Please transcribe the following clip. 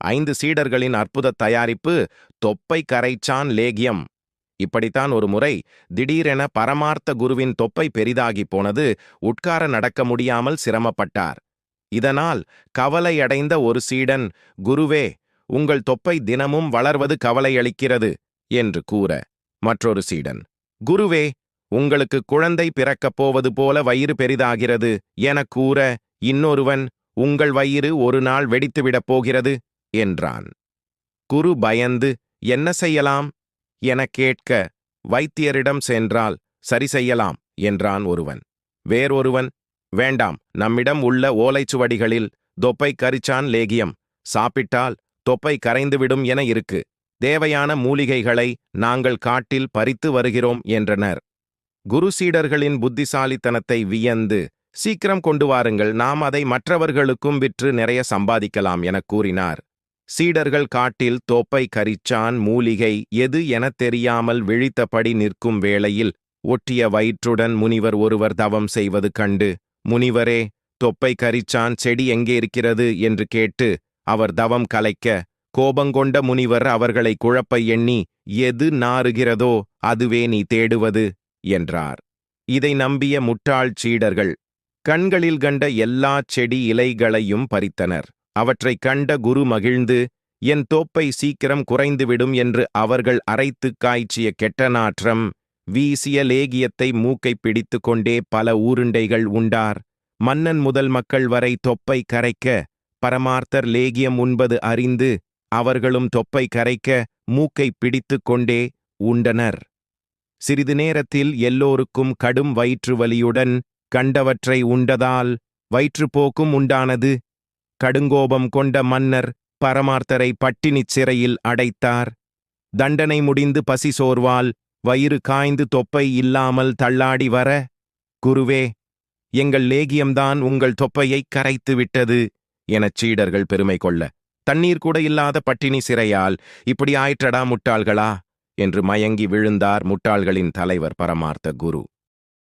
ஐந்து சீடர்களின் அற்புத தயாரிப்பு தொப்பை கரைச்சான் லேகியம். இப்படித்தான் ஒரு முறை திடீரென பரமார்த்த குருவின் தொப்பை பெரிதாகி போனது உட்கார நடக்க முடியாமல் சிரமப்பட்டார். இதனால் கவலையடைந்த ஒரு சீடன் குருவே உங்கள் தொப்பை தினமும் வளர்வது கவலையளிக்கிறது என்று கூற. மற்றொரு சீடன் குருவே உங்களுக்கு குழந்தை பிறக்கப் போவது போல வயிறு பெரிதாகிறது எனக் கூற இன்னொருவன் உங்கள் வயிறு ஒரு நாள் வெடித்துவிடப் போகிறது என்றான். குரு பயந்து என்ன செய்யலாம்? எனக் கேட்க வைத்தியரிடம் சென்றால் சரி செய்யலாம் என்றான் ஒருவன். வேறொருவன் வேண்டாம் நம்மிடம் உள்ள ஓலைச்சுவடிகளில் தொப்பை கரிச்சான் லேகியம் சாப்பிட்டால் தொப்பை கரைந்துவிடும் என இருக்கு தேவையான மூலிகைகளை நாங்கள் காட்டில் பறித்து வருகிறோம் என்றனர். குரு சீடர்களின் புத்திசாலித்தனத்தை வியந்து சீக்கிரம் கொண்டு வாருங்கள் நாம் அதை மற்றவர்களுக்கும் விற்று நிறைய சம்பாதிக்கலாம் எனக் கூறினார். சீடர்கள் காட்டில் தோப்பை கரிச்சான் மூலிகை எது எனத் தெரியாமல் விழித்தபடி நிற்கும் வேளையில் ஒட்டிய வயிற்றுடன் முனிவர் ஒருவர் தவம் செய்வது கண்டு முனிவரே தொப்பை கரிச்சான் செடி எங்கே இருக்கிறது என்று கேட்டு அவர் தவம் கலைக்க கோபங்கொண்ட முனிவர் அவர்களை குழப்ப எண்ணி எது நாறுகிறதோ அதுவே நீ தேடுவது என்றார். இதை நம்பிய முட்டாள் சீடர்கள் கண்களில் கண்ட எல்லா செடி இலைகளையும் பறித்தனர். அவற்றைக் கண்ட குரு மகிழ்ந்து என் தோப்பை சீக்கிரம் குறைந்துவிடும் என்று அவர்கள் அரைத்துக் காய்ச்சிய கெட்ட நாற்றம் வீசிய லேகியத்தை மூக்கை பிடித்து கொண்டே பல ஊருண்டைகள் உண்டார். மன்னன் முதல் மக்கள் வரை தொப்பை கரைக்க பரமார்த்தர் லேகியம் உண்பது அறிந்து அவர்களும் தொப்பை கரைக்க மூக்கை பிடித்து கொண்டே உண்டனர். சிறிது நேரத்தில் எல்லோருக்கும் கடும் வயிற்று வலியுடன் கண்டவற்றை உண்டதால் வயிற்றுப்போக்கும் உண்டானது கடுங்கோபம் கொண்ட மன்னர் பரமார்த்தரை பட்டினிச் சிறையில் அடைத்தார். தண்டனை முடிந்து பசி சோர்வால் வயிறு காய்ந்து தொப்பை இல்லாமல் தள்ளாடி வர குருவே எங்கள் லேகியம்தான் உங்கள் தொப்பையை கரைத்து விட்டது எனச் சீடர்கள் பெருமை கொள்ள தண்ணீர் கூட இல்லாத பட்டினி சிறையால் இப்படி ஆயிற்றடா முட்டாள்களா? என்று மயங்கி விழுந்தார் முட்டாள்களின் தலைவர் பரமார்த்த குரு.